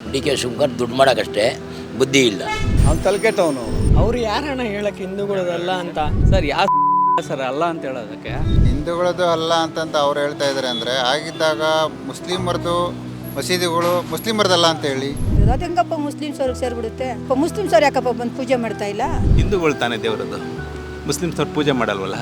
D K Shivakumar ದುಡ್ಡು ಮಾಡೋಕ್ಕಷ್ಟೇ ಬುದ್ಧಿ ಇಲ್ಲ. ಅವ್ನು ತಲೆಕೆಟ್ಟವನು ಅವ್ರು ಯಾರಣ್ಣ ಹೇಳಕ್ಕೆ ಹಿಂದೂಗಳದಲ್ಲ ಅಂತ? ಸರ್ ಯಾವ ಸರ್ ಅಲ್ಲ ಅಂತ ಹೇಳೋದಕ್ಕೆ? ಹಿಂದೂಗಳದ್ದು ಅಲ್ಲ ಅಂತಂತ ಅವ್ರು ಹೇಳ್ತಾ ಇದ್ದಾರೆ ಅಂದರೆ ಆಗಿದ್ದಾಗ ಮುಸ್ಲಿಮರದು ಮಸೀದಿಗಳು ಮುಸ್ಲಿಮರದಲ್ಲ ಅಂತ ಹೇಳಿ. ಅದು ಹೆಂಗಪ್ಪ ಮುಸ್ಲಿಮ್ಸ್ ಅವ್ರಿಗೆ ಸೇರ್ಬಿಡುತ್ತೆ ಮುಸ್ಲಿಮ್ಸ್ ಅವ್ರು ಯಾಕಪ್ಪ ಬಂದು ಪೂಜೆ ಮಾಡ್ತಾ ಇಲ್ಲ? ಹಿಂದೂಗಳು ತಾನೇ ದೇವರದ್ದು. ಮುಸ್ಲಿಮ್ಸ್ ಅವ್ರು ಪೂಜೆ ಮಾಡಲ್ವಲ್ಲ?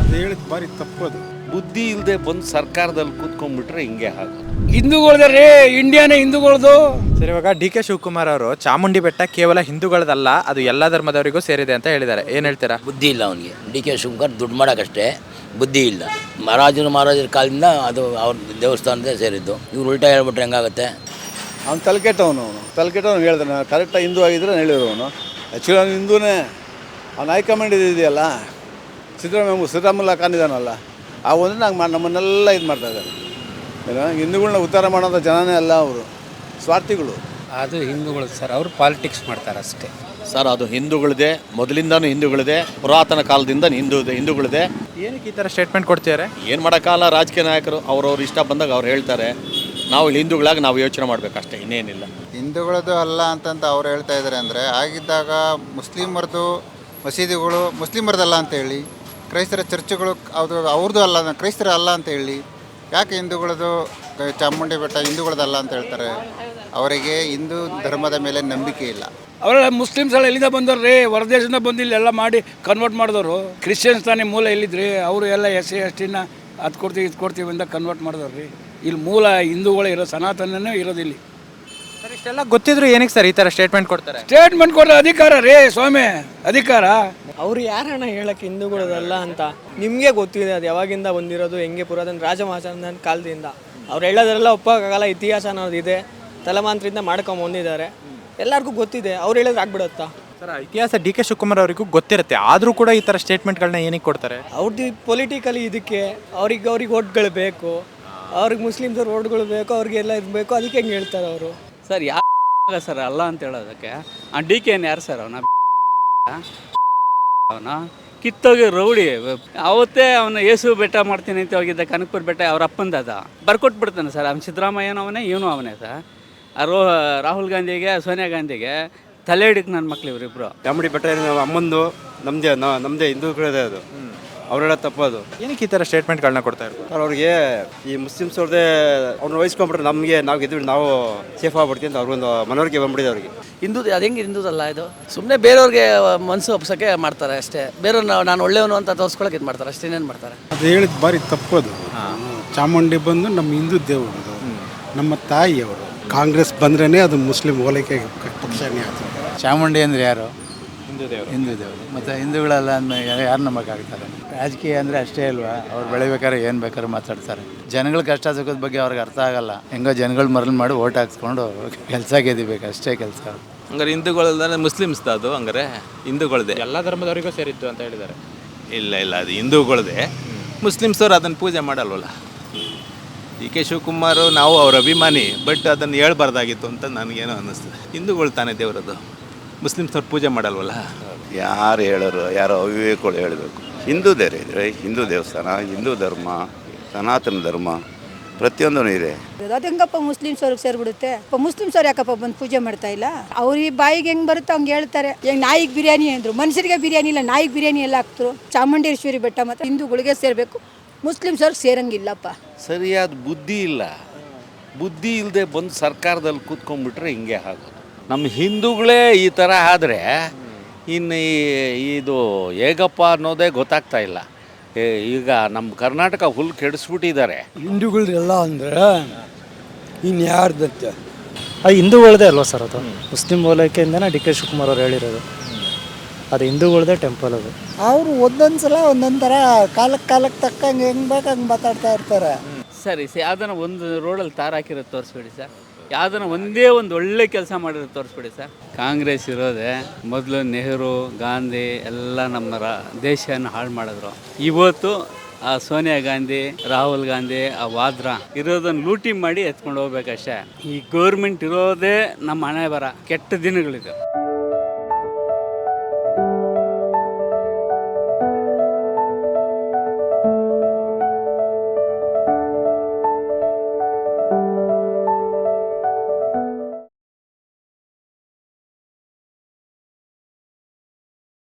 ಅದು ಭಾರಿ ಬಾರಿ ಅದು. ಬುದ್ಧಿ ಇಲ್ಲದೆ ಬಂದು ಸರ್ಕಾರದಲ್ಲಿ ಕೂತ್ಕೊಂಡ್ಬಿಟ್ರೆ ಹಿಂಗೆ ಆಗೋದು. ಹಿಂದೂಗಳ್ದ ರೀ ಇಂಡಿಯಾನೇ ಹಿಂದೂಗಳದು? ಸರ್ ಇವಾಗ ಡಿ ಕೆ ಶಿವಕುಮಾರ್ ಅವರು ಚಾಮುಂಡಿ ಬೆಟ್ಟ ಕೇವಲ ಹಿಂದೂಗಳದಲ್ಲ ಅದು ಎಲ್ಲ ಧರ್ಮದವರಿಗೂ ಸೇರಿದೆ ಅಂತ ಹೇಳಿದ್ದಾರೆ. ಏನು ಹೇಳ್ತೀರಾ? ಬುದ್ಧಿ ಇಲ್ಲ ಅವನಿಗೆ. ಡಿ ಕೆ ಶಿವಕುಮಾರ್ ದುಡ್ಡು ಮಾಡೋಕ್ಕಷ್ಟೇ ಬುದ್ಧಿ ಇಲ್ಲ. ಮಹಾರಾಜರು ಮಹಾರಾಜರ ಕಾಲದಿಂದ ಅದು ಅವ್ರ ದೇವಸ್ಥಾನದೇ ಸೇರಿದ್ದು. ಇವ್ರು ಉಲ್ಟಾ ಹೇಳ್ಬಿಟ್ರೆ ಹೆಂಗಾಗುತ್ತೆ? ಅವ್ನು ತಲೆಕೆಟ್ಟವನು ಅವನು. ತಲೆಕೆಟ್ಟವನು ಹೇಳ್ತಾನೆ ಕರೆಕ್ಟಾಗಿ ಹಿಂದೂ ಆಗಿದ್ರೆ ಅವನು. ಆ್ಯಕ್ಚುಲಿ ಅವನು ಹಿಂದೂನೇ. ಅವ್ನು ಹೈಕಮಾಂಡ್ ಇದೆಯಲ್ಲ? ಸಿದ್ದರಾಮಯ್ಯ ಸಿದ್ದರಾಮಲ್ಲ ಕಾಣಿದಾನಲ್ಲ ಆ ಒಂದು ನಂಗೆ ನಮ್ಮನ್ನೆಲ್ಲ ಇದು ಮಾಡ್ತಾ ಇದ್ದಾರೆ. ಏನೋ ಹಿಂದೂಗಳನ್ನ ಉದ್ಧಾರ ಮಾಡೋಂಥ ಜನನೇ ಅಲ್ಲ ಅವರು. ಸ್ವಾರ್ಥಿಗಳು. ಅದು ಹಿಂದೂಗಳು ಸರ್ ಅವರು ಪಾಲಿಟಿಕ್ಸ್ ಮಾಡ್ತಾರೆ ಅಷ್ಟೇ ಸರ್ ಅದು ಹಿಂದೂಗಳಿದೆ. ಮೊದಲಿಂದಾನು ಹಿಂದೂಗಳಿದೆ. ಪುರಾತನ ಕಾಲದಿಂದ ಹಿಂದೂ ಹಿಂದೂಗಳಿದೆ. ಏನಕ್ಕೆ ಈ ಥರ ಸ್ಟೇಟ್ಮೆಂಟ್ ಕೊಡ್ತಿದ್ದಾರೆ? ಏನು ಮಾಡೋಕ್ಕಲ್ಲ ರಾಜಕೀಯ ನಾಯಕರು ಅವ್ರವ್ರ ಇಷ್ಟ ಬಂದಾಗ ಅವ್ರು ಹೇಳ್ತಾರೆ. ನಾವು ಇಲ್ಲಿ ಹಿಂದೂಗಳಾಗಿ ನಾವು ಯೋಚನೆ ಮಾಡಬೇಕಷ್ಟೇ ಇನ್ನೇನಿಲ್ಲ. ಹಿಂದೂಗಳದ್ದು ಅಲ್ಲ ಅಂತಂತ ಅವ್ರು ಹೇಳ್ತಾ ಇದ್ದಾರೆ ಅಂದರೆ ಆಗಿದ್ದಾಗ ಮುಸ್ಲಿಮರದು ಮಸೀದಿಗಳು ಮುಸ್ಲಿಮರದಲ್ಲ ಅಂತ ಹೇಳಿ ಕ್ರೈಸ್ತರ ಚರ್ಚ್ಗಳು ಅದು ಅವ್ರದ್ದು ಅಲ್ಲ ಕ್ರೈಸ್ತರ ಅಲ್ಲ ಅಂತ ಹೇಳಿ ಯಾಕೆ ಹಿಂದೂಗಳದು ಚಾಮುಂಡಿ ಬೆಟ್ಟ ಹಿಂದೂಗಳದಲ್ಲ ಅಂತ ಹೇಳ್ತಾರೆ? ಅವರಿಗೆ ಹಿಂದೂ ಧರ್ಮದ ಮೇಲೆ ನಂಬಿಕೆ ಇಲ್ಲ. ಅವರೆಲ್ಲ ಮುಸ್ಲಿಮ್ಸ್ ಎಲ್ಲ ಎಲ್ಲಿಂದ ಬಂದವ್ರು? ರೀ ಹೊರದೇಶದಿಂದ ಬಂದು ಎಲ್ಲ ಮಾಡಿ ಕನ್ವರ್ಟ್ ಮಾಡಿದವರು. ಕ್ರಿಶ್ಚಿಯನ್ಸ್ ತಾನೇ ಮೂಲ ಎಲ್ಲಿದ್ರಿ? ಅವರು ಎಲ್ಲ ಎಸ್ ಸಿ ಎಸ್ ಟಿನ ಅದು ಕೊಡ್ತೀವಿ ಇದು ಕೊಡ್ತೀವಿ ಅಂತ ಕನ್ವರ್ಟ್ ಮಾಡಿದವ್ರು. ರೀ ಇಲ್ಲಿ ಮೂಲ ಹಿಂದೂಗಳೇ ಇರೋ ಸನಾತನನೇ ಇರೋದು ಇಲ್ಲಿ. ಸರ್ ಇಷ್ಟೆಲ್ಲ ಗೊತ್ತಿದ್ರು ಏನಕ್ಕೆ ಸರ್ ಈ ಥರ ಸ್ಟೇಟ್ಮೆಂಟ್ ಕೊಡ್ತಾರೆ? ಸ್ಟೇಟ್ಮೆಂಟ್ ಕೊಡೋ ಅಧಿಕಾರ ರೀ ಸ್ವಾಮಿ ಅಧಿಕಾರ. ಅವ್ರು ಯಾರಣ್ಣ ಹೇಳಕ್ಕೆ ಹಿಂದೂಗಳದಲ್ಲ ಅಂತ ನಿಮಗೆ ಗೊತ್ತಿದೆ ಅದು ಯಾವಾಗಿಂದ ಬಂದಿರೋದು ಹೆಂಗೆ ಪುರಾತನ ರಾಜ ಮಹಾಜನ ಕಾಲದಿಂದ. ಅವ್ರು ಹೇಳೋದ್ರೆಲ್ಲ ಒಪ್ಪಕ್ಕಾಗಲ್ಲ ಇತಿಹಾಸ ಅನ್ನೋದು ಇದೆ. ತಲೆಮಾಂತ್ರಿಂದ ಮಾಡ್ಕೊಂಡ್ ಬಂದಿದ್ದಾರೆ. ಎಲ್ಲರಿಗೂ ಗೊತ್ತಿದೆ ಅವ್ರು ಹೇಳಿದ್ರೆ ಆಗ್ಬಿಡುತ್ತಾ? ಸರ್ ಇತಿಹಾಸ ಡಿ ಕೆ ಶಿವಕುಮಾರ್ ಅವರಿಗೂ ಗೊತ್ತಿರುತ್ತೆ. ಆದರೂ ಕೂಡ ಈ ಥರ ಸ್ಟೇಟ್ಮೆಂಟ್ಗಳನ್ನ ಏನಕ್ಕೆ ಕೊಡ್ತಾರೆ? ಅವ್ರದ್ದು ಪೊಲಿಟಿಕಲಿ ಇದಕ್ಕೆ ಅವ್ರಿಗೆ ಅವ್ರಿಗೆ ಓಟ್ಗಳು ಬೇಕು. ಅವ್ರಿಗೆ ಮುಸ್ಲಿಮ್ಸ್ ಅವ್ರ ಓಟ್ಗಳು ಬೇಕು ಅವ್ರಿಗೆಲ್ಲ ಇದು ಬೇಕು ಅದಕ್ಕೆ ಹೆಂಗೆ ಹೇಳ್ತಾರೆ ಅವರು? ಸರ್ ಯಾವ ಸರ್ ಅಲ್ಲ ಅಂತ ಹೇಳೋದಕ್ಕೆ. ಆ ಡಿ ಕೆ ಯಾರು ಸರ್ ಅವನ? ಅವನ. ಕಿತ್ತೋಗಿ ರೌಡಿ. ಅವತ್ತೇ ಅವನ ಯೇಸು ಬೆಟ್ಟ ಮಾಡ್ತೀನಿ ಅಂತ ಹೋಗಿದ್ದ ಕನಕಪುರ ಬೆಟ್ಟ ಅವ್ರ ಅಪ್ಪಂದದ ಅದ. ಬರ್ಕೊಟ್ಬಿಡ್ತಾನೆ ಸರ್. ಅವ್ನು ಸಿದ್ದರಾಮಯ್ಯನವನೇ ಇವನು ಅವನೇ ಸರ್. ಆ ರೋ ರಾಹುಲ್ ಗಾಂಧಿಗೆ ಸೋನಿಯಾ ಗಾಂಧಿಗೆ ತಲೆ ಹಿಡಿಕ್ ನನ್ನ ಮಕ್ಳು ಇವರಿಬ್ರು. ಚಾಮುಂಡಿ ಬೆಟ್ಟ ಅಮ್ಮಂದು ನಮ್ದೇ ನಮ್ಮದೇ ಹಿಂದೂಗಳದೇ ಅದು. ಅವರೆಲ್ಲ ತಪ್ಪೋದು. ಏನಕ್ಕೆ ಈ ಥರ ಸ್ಟೇಟ್ಮೆಂಟ್ಗಳನ್ನ ಕೊಡ್ತಾ ಇರ್ಬೋದು ಸರ್ ಅವ್ರಿಗೆ ಈ ಮುಸ್ಲಿಮ್ಸ್ ಅವ್ರದೇ ಅವ್ರನ್ನ ವಹಿಸ್ಕೊಂಡ್ಬಿಟ್ರೆ ನಮಗೆ ನಾವು ಗೆದ್ದು ನಾವು ಸೇಫ್ ಆಗ್ಬಿಡ್ತೀವಿ ಅಂತ ಅವ್ರಿಗೊಂದು ಮನವರಿಕೆ ಬಂದ್ಬಿಟ್ಟಿದೆ ಅವ್ರಿಗೆ. ಹಿಂದೂ ಅದು ಹೆಂಗೆ ಹಿಂದೂದಲ್ಲ ಇದು? ಸುಮ್ಮನೆ ಬೇರೆಯವ್ರಿಗೆ ಮನಸ್ಸು ಒಪ್ಸೋಕ್ಕೆ ಮಾಡ್ತಾರೆ ಅಷ್ಟೇ. ಬೇರೆಯವ್ರು ನಾನು ಒಳ್ಳೆಯವನು ಅಂತ ತೋರಿಸ್ಕೊಳಕ್ಕೆ ಇದು ಮಾಡ್ತಾರೆ ಅಷ್ಟೇ ಇನ್ನೇನು ಮಾಡ್ತಾರೆ? ಅದು ಹೇಳಿದ ಬಾರಿ ತಪ್ಪೋದು. ಚಾಮುಂಡಿ ಬಂದು ನಮ್ಮ ಹಿಂದೂ ದೇವರು ನಮ್ಮ ತಾಯಿಯವರು. ಕಾಂಗ್ರೆಸ್ ಬಂದ್ರೇ ಅದು ಮುಸ್ಲಿಂ ಹೋಲಿಕೆ ಪಕ್ಷನೇ ಆಗ್ತದೆ. ಚಾಮುಂಡಿ ಅಂದ್ರೆ ಯಾರು? ಹಿಂದೂ ದೇವರು. ಹಿಂದೂ ದೇವರು. ಮತ್ತು ಹಿಂದೂಗಳೆಲ್ಲ ಅಂದ್ಮೇಲೆ ಯಾರು ನಂಬಕ್ಕಾಗ್ತಾರೆ? ರಾಜಕೀಯ ಅಂದರೆ ಅಷ್ಟೇ ಅಲ್ವಾ? ಅವ್ರು ಬೆಳಿಬೇಕಾದ್ರೆ ಏನು ಬೇಕಾದ್ರೂ ಮಾತಾಡ್ತಾರೆ. ಜನಗಳ ಕಷ್ಟ ಸುಖದ ಬಗ್ಗೆ ಅವ್ರಿಗೆ ಅರ್ಥ ಆಗಲ್ಲ. ಹೆಂಗೋ ಜನಗಳು ಮರಳು ಮಾಡಿ ಓಟ್ ಹಾಕ್ಸ್ಕೊಂಡು ಕೆಲಸ ಗೆದಿಬೇಕು. ಅಷ್ಟೇ ಕೆಲಸ. ಹಂಗಾರೆ ಹಿಂದೂಗಳಲ್ಲದೆ ಮುಸ್ಲಿಮ್ಸ್ ಅದು ಹಂಗಾರೆ? ಹಿಂದೂಗಳದೇ. ಎಲ್ಲ ಧರ್ಮದವರಿಗೂ ಸೇರಿತ್ತು ಅಂತ ಹೇಳಿದ್ದಾರೆ. ಇಲ್ಲ ಇಲ್ಲ ಅದು ಹಿಂದೂಗಳದೇ. ಮುಸ್ಲಿಮ್ಸ್ ಅವ್ರು ಅದನ್ನು ಪೂಜೆ ಮಾಡಲ್ವಲ್ಲ? ಡಿ ಕೆ ಶಿವಕುಮಾರ್ ನಾವು ಅವ್ರ ಅಭಿಮಾನಿ ಬಟ್ ಅದನ್ನು ಹೇಳ್ಬಾರ್ದಾಗಿತ್ತು ಅಂತ ನನಗೇನೋ ಅನ್ನಿಸ್ತದೆ. ಹಿಂದೂಗಳು ತಾನೇ ದೇವರದ್ದು ಮುಸ್ಲಿಮ್ಸ್ ಅವ್ರು ಪೂಜೆ ಮಾಡಲ್ವಲ್ಲ? ಯಾರು ಹೇಳೋರು ಯಾರೋ ಅವಿವೇಕಗಳು ಹೇಳಬೇಕು. ಹಿಂದೂ ದೇವ್ರ ಇದ್ರೆ ಹಿಂದೂ ದೇವಸ್ಥಾನ ಹಿಂದೂ ಧರ್ಮ ಸನಾತನ ಧರ್ಮ ಪ್ರತಿಯೊಂದೂ ಇದೆ. ಅದು ಹೆಂಗಪ್ಪ ಮುಸ್ಲಿಮ್ಸ್ ಅವ್ರಿಗೆ ಸೇರ್ಬಿಡುತ್ತೆ? ಮುಸ್ಲಿಮ್ಸ್ ಅವ್ರು ಯಾಕಪ್ಪ ಬಂದು ಪೂಜೆ ಮಾಡ್ತಾ ಇಲ್ಲ? ಅವ್ರ ಈ ಬಾಯಿಗೆ ಹೆಂಗ್ ಬರುತ್ತೋ ಹಂಗೆ ಹೇಳ್ತಾರೆ. ಹೆಂಗ್ ನಾಯಿಗೆ ಬಿರಿಯಾನಿ ಅಂದ್ರು. ಮನುಷ್ಯರಿಗೆ ಬಿರಿಯಾನಿ ಇಲ್ಲ ನಾಯಿಗೆ ಬಿರಿಯಾನಿ ಎಲ್ಲ ಹಾಕ್ತರು ಚಾಮುಂಡೇಶ್ವರಿ ಬೆಟ್ಟ ಮತ್ತು ಹಿಂದೂಗಳಿಗೆ ಸೇರಬೇಕು. ಮುಸ್ಲಿಮ್ಸ್ ಅವ್ರಿಗೆ ಸೇರಂಗಿಲ್ಲಪ್ಪ. ಸರಿಯಾದ ಬುದ್ಧಿ ಇಲ್ಲ. ಬುದ್ಧಿ ಇಲ್ಲದೆ ಬಂದು ಸರ್ಕಾರದಲ್ಲಿ ಕೂತ್ಕೊಂಡ್ಬಿಟ್ರೆ ಹಿಂಗೆ ಆಗೋದು. ನಮ್ಮ ಹಿಂದೂಗಳೇ ಈ ಥರ ಆದರೆ ಇನ್ನು ಈ- ಇದು ಹೇಗಪ್ಪ ಅನ್ನೋದೇ ಗೊತ್ತಾಗ್ತಾ ಇಲ್ಲ. ಏ, ಈಗ ನಮ್ಮ ಕರ್ನಾಟಕ ಹುಲ್ ಕೆಡಿಸ್ಬಿಟ್ಟಿದ್ದಾರೆ. ಹಿಂದೂಗಳೆಲ್ಲ ಅಂದ್ರೆ ಇನ್ನು ಯಾರ್ದತ್ತೆ ಅದು ಹಿಂದೂಗಳದೇ ಅಲ್ವಾ ಸರ್ ಅದು? ಮುಸ್ಲಿಂ ಓಲೈಕೆಯಿಂದನೇ ಡಿ ಕೆ ಶಿವಕುಮಾರ್ ಅವ್ರು ಹೇಳಿರೋದು. ಅದು ಹಿಂದೂಗಳದೇ ಟೆಂಪಲ್ ಅದು. ಅವರು ಒಂದೊಂದು ಸಲ ಒಂದೊಂದು ಥರ ಕಾಲಕ್ಕೆ ಕಾಲಕ್ಕೆ ತಕ್ಕಂಗೆ ಹೆಂಗೆ ಬೇಕು ಹಂಗೆ ಮಾತಾಡ್ತಾ ಇರ್ತಾರೆ. ಸರಿ ಸರಿ. ಅದನ್ನು ಒಂದು ರೋಡಲ್ಲಿ ತಾರಾಕಿರೋದು ತೋರಿಸ್ಬಿಡಿ ಸರ್. ಯಾವ್ದಾನ ಒಂದೇ ಒಂದು ಒಳ್ಳೆ ಕೆಲಸ ಮಾಡಿದ್ರೆ ತೋರಿಸ್ಬಿಡಿ ಸರ್. ಕಾಂಗ್ರೆಸ್ ಇರೋದೇ ಮೊದಲು ನೆಹರು, ಗಾಂಧಿ ಎಲ್ಲ ನಮ್ಮ ದೇಶವನ್ನು ಹಾಳು ಮಾಡಿದ್ರು. ಇವತ್ತು ಆ ಸೋನಿಯಾ ಗಾಂಧಿ, ರಾಹುಲ್ ಗಾಂಧಿ, ಆ ವಾದ್ರಾ ಇರೋದನ್ನ ಲೂಟಿ ಮಾಡಿ ಎತ್ಕೊಂಡು ಹೋಗ್ಬೇಕಷ್ಟೇ. ಈ ಗೌರ್ಮೆಂಟ್ ಇರೋದೇ ನಮ್ಮ ಹಣೆ ಬರ ಕೆಟ್ಟ ದಿನಗಳಿದೆ.